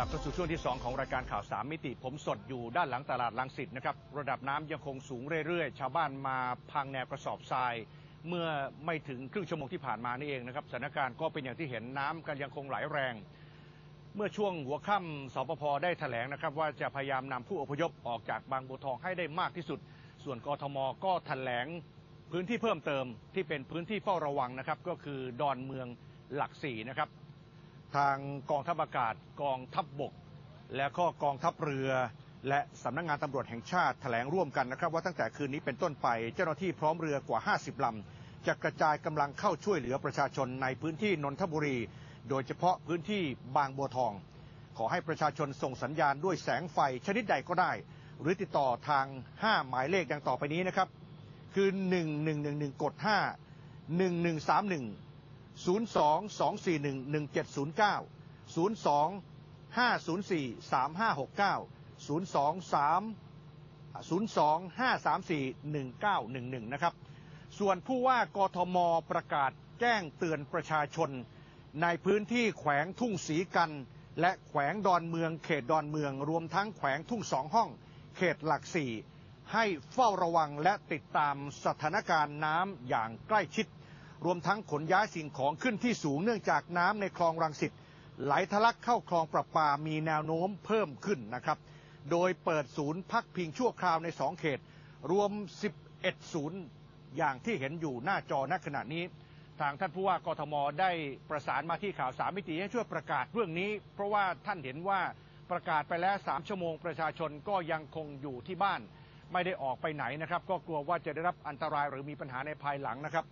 กลับเข้าสู่ช่วงที่ 2 ของรายการข่าว 3 มิติ ผมสดอยู่ด้านหลังตลาดลังสิตนะครับ ระดับน้ำยังคงสูงเรื่อยๆ ชาวบ้านมาพังแนวกระสอบทราย เมื่อไม่ถึงครึ่งชั่วโมงที่ผ่านมานี่เองนะครับสถานการณ์ก็เป็นอย่างที่เห็นน้ำกันยังคงไหลแรง เมื่อช่วงหัวค่ำสปพได้แถลงนะครับ ว่าจะพยายามนำผู้อพยพออกจากบางบัวทองให้ได้มากที่สุด ส่วนกทมก็แถลงพื้นที่เพิ่มเติมที่เป็นพื้นที่เฝ้าระวังนะครับก็คือดอนเมืองหลักสี่นะครับ ทางกองทัพอากาศ กองทัพบบก และก็กองทัพเรือ และสำนักงงานตำรวจแห่งชาติแถลงร่วมกันนะครับว่าตั้งแต่คืนนี้เป็นต้นไป เจ้าหน้าที่พร้อมเรือกว่า 50ลำจะกระจายกำลังเข้าช่วยเหลือประชาชนในพื้นที่นนทบุรี โดยเฉพาะพื้นที่บางบัวทอง ขอให้ประชาชนส่งสัญญาณด้วยแสงไฟชนิดใดก็ได้ หรือติดต่อทาง 5 หมายเลขดังต่อไปนี้นะครับ คือ 1111กด5 1131 02 241 1709 02 504 3569 023 02 534 1911 นะครับ ส่วนผู้ว่ากทมประกาศแจ้งเตือนประชาชน ในพื้นที่แขวงทุ่งสีกัน และแขวงดอนเมือง เขตดอนเมือง รวมทั้งแขวงทุ่งสองห้อง เขตหลักสี่ให้เฝ้าระวังและติดตามสถานการณ์น้ำอย่างใกล้ชิด รวมทั้งขนย้ายสิ่งของขึ้นที่สูงเนื่องจากน้ำในคลองรังสิตไหลทะลักเข้าคลองประปามีแนวโน้มเพิ่มขึ้นนะครับ โดยเปิดศูนย์พักพิงชั่วคราวใน 2 เขต รวม 11 ศูนย์อย่างที่เห็นอยู่หน้าจอณขณะนี้ ทางท่านผู้ว่ากทมได้ประสานมาที่ข่าวสามมิติให้ช่วยประกาศเรื่องนี้ เพราะว่าท่านเห็นว่าประกาศไปแล้ว 3 ชั่วโมงประชาชนก็ยังคงอยู่ที่บ้าน ไม่ได้ออกไปไหนนะครับ ก็กลัวว่าจะได้รับอันตรายหรือมีปัญหาในภายหลังนะครับ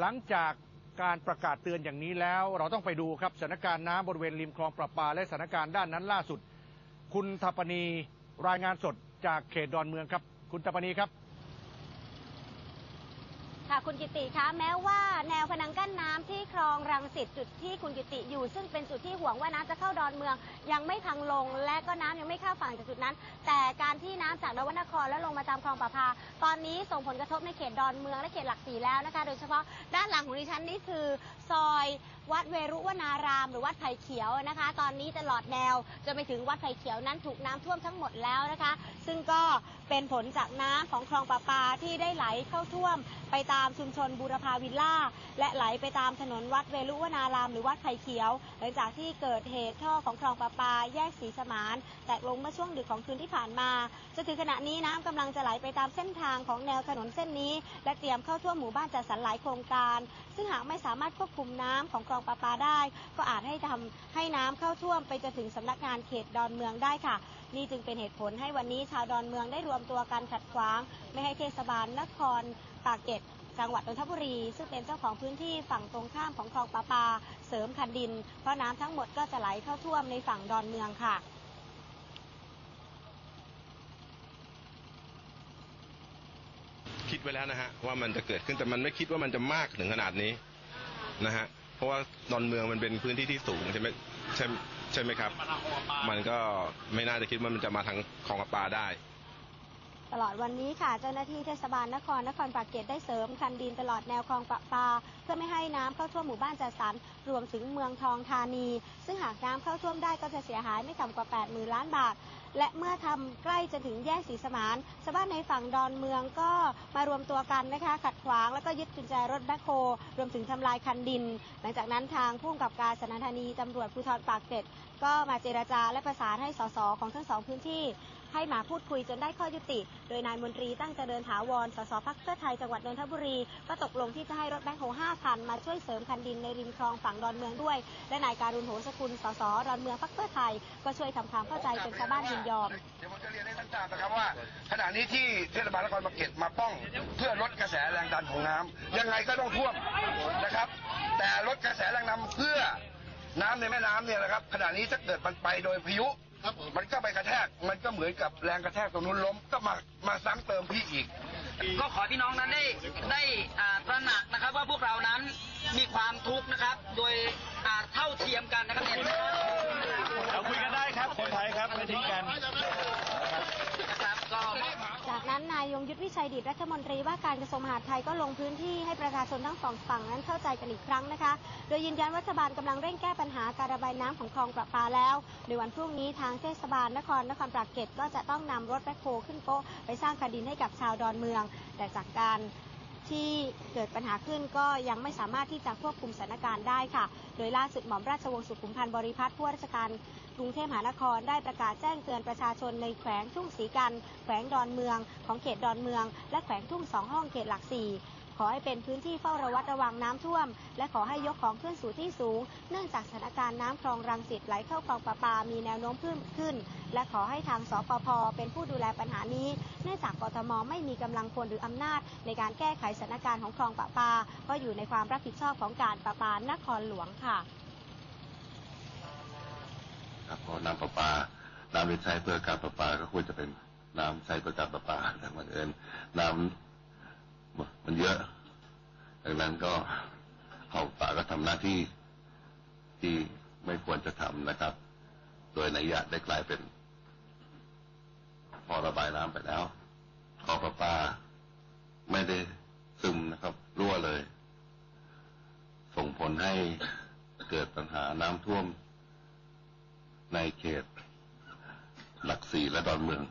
หลังจากการประกาศเตือนอย่างนี้แล้ว เราต้องไปดูครับสถานการณ์น้ำบริเวณริมคลองประปาและสถานการณ์ด้านนั้นล่าสุด คุณทัปนีรายงานสดจากเขตดอนเมืองครับ คุณทัปนีครับ ค่ะคุณกิติคะแม้ว่าแนวพนังกั้นน้ำ รังสิตจุดที่คุณกิติอยู่ ซึ่งเป็นจุดที่ห่วงว่าน้ำจะเข้าดอนเมือง ยังไม่ทังลง และก็น้ำยังไม่เข้าฝั่งจากจุดนั้น แต่การที่น้ำจากนวนครแล้วลงมาตามคลองประพาตอนนี้ส่งผลกระทบในเขตดอนเมืองและเขตหลักสี่แล้วนะคะ โดยเฉพาะด้านหลังของดิฉันนี่คือซอย วัดเวรุวนาราม หรือวัดไผ่เขียวนะคะ ตอนนี้ตลอดแนวจนไปถึงวัดไผ่เขียวนั้นถูกน้ำท่วมทั้งหมดแล้วนะคะ ซึ่งก็เป็นผลจากน้ำของคลองประปาที่ได้ไหลเข้าท่วม ไปตามชุมชนบูรพาวิลล่า และไหลไปตามถนนวัดเวรุวนาราม หรือวัดไผ่เขียว หลังจากที่เกิดเหตุท่อของคลองประปาแยกศรีสมาน แตกลงเมื่อช่วงดึกของคืนที่ผ่านมาจนถึงขณะนี้น้ำกำลังจะไหลไปตามเส้นทางของแนวถนนเส้นนี้ และเตรียมเข้าท่วมหมู่บ้านจัดสรรหลายโครงการ ซึ่งหากไม่สามารถควบคุมน้ำของคลององประปาได้ ก็อาจให้ทำให้น้ำเข้าท่วมไปจนถึงสำนักงานเขตดอนเมืองได้ค่ะ นี่จึงเป็นเหตุผลให้วันนี้ชาวดอนเมืองได้รวมตัวกันขัดขวาง ไม่ให้เทศบาลนครปากเกร็ดจังหวัดนนทบุรี ซึ่งเป็นเจ้าของพื้นที่ฝั่งตรงข้ามของคลองประปา เสริมคันดิน เพราะน้ำทั้งหมดก็จะไหลเข้าท่วมในฝั่งดอนเมืองค่ะคิดไว้แล้วนะฮะว่ามันจะเกิดขึ้นแต่มันไม่คิดว่ามันจะมากถึงขนาดนี้นะฮะ เพราะว่าดอนเมืองมันเป็นพื้นที่ที่สูงใช่ไหมใช่ใช่ไหมครับ มันก็ไม่น่าจะคิดว่ามันจะมาทางคลองประปาได้ ตลอดวันนี้ค่ะเจ้าหน้าที่เทศบาลนครนครปากเกร็ดได้เสริมคันดินตลอดแนวคลองประปา เพื่อไม่ให้น้ำเข้าท่วมหมู่บ้านจัดสรรรวมถึงเมืองทองธานี ซึ่งหากน้ำเข้าท่วมได้ก็จะเสียหายไม่ต่ำกว่า 8 0,000ล้านบาท และเมื่อทำใกล้จะถึงแยกศรีสมานชาวบ้านในฝั่งดอนเมืองก็มารวมตัวกันนะคะ ขัดขวางแล้วก็ยึดกุญแจรถแบ็คโฮรวมถึงทำลายคันดิน หลังจากนั้นทางผู้กำกับการสนนธานีตำรวจภูธรปากเกร็ดก็มาเจราจาและประสานให้สสของทั้งสองพื้นที่ ให้มาพูดคุยจนได้ข้อยุติ โดยนายมนตรีตั้งเจริญถาวร สสพักเพื่อไทยจังหวัดนนทบุรี ก็ตกลงที่จะให้รถแบ็คโฮ5คันมาช่วยเสริมคันดินในริมคลองฝั่งดอนเมืองด้วย และนายการุณโหสกุล สสดอนเมืองพักเพื่อไทย ก็ช่วยทำความเข้าใจจนชาวบ้านยินยอม เดี๋ยวผมจะเรียนให้ท่านทราบนะครับว่า ขณะนี้ที่เทศบาลนครปากเกร็ดมาป้อง เพื่อลดกระแสแรงดันของน้ำยังไงก็ต้องท่วมนะครับ แต่ลดกระแสแรงน้ำเพื่อน้ำในแม่น้ำเนี่ยนะครับขณะนี้ถ้าเกิดมันไปโดยพายุ มันก็ไปกระแทกมันก็เหมือนกับแรงกระแทกตรงนู้นล้มก็มามาซ้ำเติมพี่อีกก็ขอให้พี่น้องนั้นได้ได้อ่าตระหนักนะครับ ว่าพวกเรานั้นมีความทุกข์นะครับ โดยอ่าเท่าเทียมกันนะครับเนี่ยเราคุยกันได้ครับคนไทยครับไม่ทิ้งกัน นะครับก็ จากนั้นนายยงยุทธวิชัยดิตรัฐมนตรีว่าการกระทรวงมหาดไทยก็ลงพื้นที่ให้ประชาชนทั้งสองฝั่งนั้นเข้าใจกันอีกครั้งนะคะ โดยยืนยันว่ารัฐบาลกำลังเร่งแก้ปัญหาการระบายน้ำของคลองประปาแล้วในวันพรุ่งนี้ทางเทศบาลนครนครปรากเกร็ดก็จะต้องนำรถแบ็คโฮขึ้นโป๊ะไปสร้างคดินให้กับชาวดอนเมือง แต่จากการที่เกิดปัญหาขึ้นก็ยังไม่สามารถที่จะควบคุมสถานการณ์ได้ค่ะ โดยล่าสุดหม่อมราชวงศ์สุขุมพันธ์บริพัตรผู้ว่าราชการ กรุงเทพมหานครได้ประกาศแจ้งเตือนประชาชนในแขวงทุ่งศรีกัน แขวงดอนเมืองของเขตดอนเมือง และแขวงทุ่งสองห้องเขตหลักสี่ขอให้เป็นพื้นที่เฝ้าระวัดระวังน้ำท่วม และขอให้ยกของขึ้นสู่ที่สูง เนื่องจากสถานการณ์น้ำคลองรังสิตไหลเข้าคลองประปา มีแนวโน้มเพิ่มขึ้น และขอให้ทางสปพเป็นผู้ดูแลปัญหานี้ เนื่องจากกทมไม่มีกำลังพลหรืออำนาจ ในการแก้ไขสถานการณ์ของคลองประปา ก็อยู่ในความรับผิดชอบของการประปานครหลวงค่ะ ครับเพราะน้ำประปา น้ำที่ใช้เพื่อการประปาก็ควรจะเป็นน้ำใช้เพื่อการประปาแต่บังเอิญน้ำมันเยอะดังนั้นก็เขาป่าก็ทำหน้าที่ที่ไม่ควรจะทำนะครับ โดยนัยยะได้กลายเป็น พอระบายน้ำไปแล้วคองประปาไม่ได้ซึมนะครับ รั่วเลย ส่งผลให้เกิดปัญหาน้ำท่วม ในเขต หลักสี่และดอนเมือง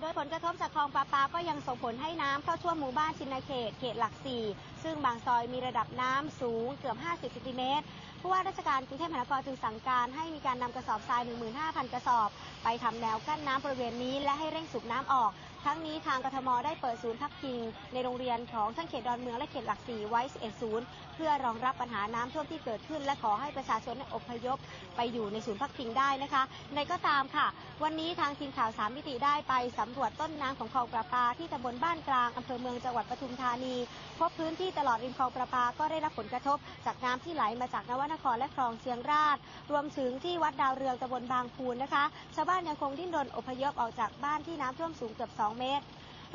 โดยผลกระทบจากคลองปลาปาก็ยังส่งผลให้น้ำเข้าท่วมหมู่บ้านชินเขตเขตหลักสี่ซึ่งบางซอยมีระดับน้ำสูงเกือบ 50ซนติเมตรผู้ว่าราชการกรุงเทพมหานครจึงสั่งการให้มีการนำกระสอบทราย 15,000 กระสอบ ไปทำแนวกั้นน้ำบริเวณนี้ และให้เร่งสูบน้ำออก ทั้งนี้ทางกทมได้เปิดศูนย์พักพิง ในโรงเรียนของทั้งเขตดอนเมืองและเขตหลักสี่ไว้11ศูนย์ เพื่อรองรับปัญหาน้ำท่วมที่เกิดขึ้น และขอให้ประชาชนอพยพไปอยู่ในศูนย์พักพิงได้นะคะ ในก็ตามค่ะ วันนี้ทางทีมข่าวสามมิติได้ไปสำรวจต้นน้ำของคลองประปาที่ตำบลบ้านกลางอำเภอเมืองจังหวัดปทุมธานี พบพื้นที่ตลอดริมคลองประปาก็ได้รับผลกระทบ จากน้ำที่ไหลมาจากนวนครและคลองเชียงราช รวมถึงที่วัดดาวเรืองตำบลบางพูนนะคะ ชาวบ้านยังคงดิ้นรนอพยพออกจากบ้านที่น้ำท่วมสูงเกือบ 2 เมตร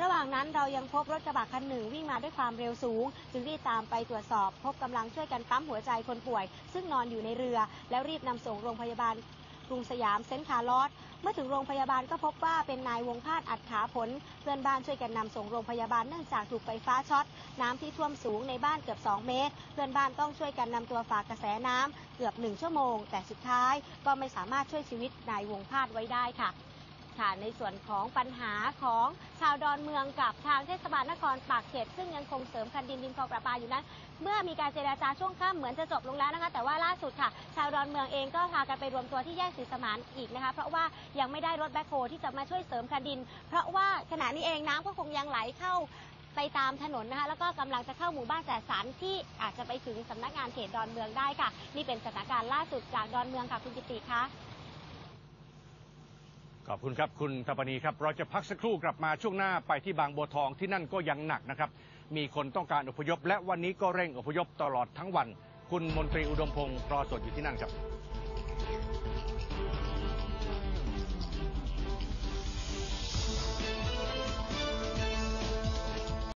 ระหว่างนั้นเรายังพบรถกระบะคันหนึ่งวิ่งมาด้วยความเร็วสูง จึงรีบตามไปตรวจสอบ พบกำลังช่วยกันปั๊มหัวใจคนป่วย ซึ่งนอนอยู่ในเรือ แล้วรีบนำส่งโรงพยาบาลกรุงสยามเซนต์คาร์ลอสเมื่อถึงโรงพยาบาลก็พบว่าเป็นนายวงพาดอัดขาผล เพื่อนบ้านช่วยกันนำส่งโรงพยาบาลเนื่องจากถูกไฟฟ้าช็อต น้ำที่ท่วมสูงในบ้านเกือบ 2 เมตร เพื่อนบ้านต้องช่วยกันนำตัวฝากกระแสน้ำเกือบ 1 ชั่วโมง แต่สุดท้ายก็ไม่สามารถช่วยชีวิตนายวงพาดไว้ได้ค่ะ ค่ะในส่วนของปัญหาของชาวดอนเมืองกับทางเทศบาลนครปากเกร็ดซึ่งยังคงเสริมคันดินริมคลองประปาอยู่นั้น เมื่อมีการเจราจาช่วงค่ำเหมือนจะจบลงแล้วนะคะ แต่ว่าล่าสุดค่ะ ชาวดอนเมืองเองก็พากันไปรวมตัวที่แยกศรีสมานอีกนะคะ เพราะว่ายังไม่ได้รถแบ็คโฮที่จะมาช่วยเสริมคันดิน เพราะว่าขณะนี้เองน้ำก็คงยังไหลเข้าไปตามถนนนะคะ แล้วก็กำลังจะเข้าหมู่บ้านแสสันที่อาจจะไปถึงสำนักงานเขตดอนเมืองได้ค่ะ นี่เป็นสถานการณ์ล่าสุดจากดอนเมืองค่ะคุณกิติคะ ขอบคุณครับ คุณธปนีครับ เราจะพักสักครู่กลับมาช่วงหน้าไปที่บางบัวทองที่นั่นก็ยังหนักนะครับ มีคนต้องการอพยพ และวันนี้ก็เร่งอพยพตลอดทั้งวัน คุณมนตรีอุดมพงศ์รอสดอยู่ที่นั่นครับ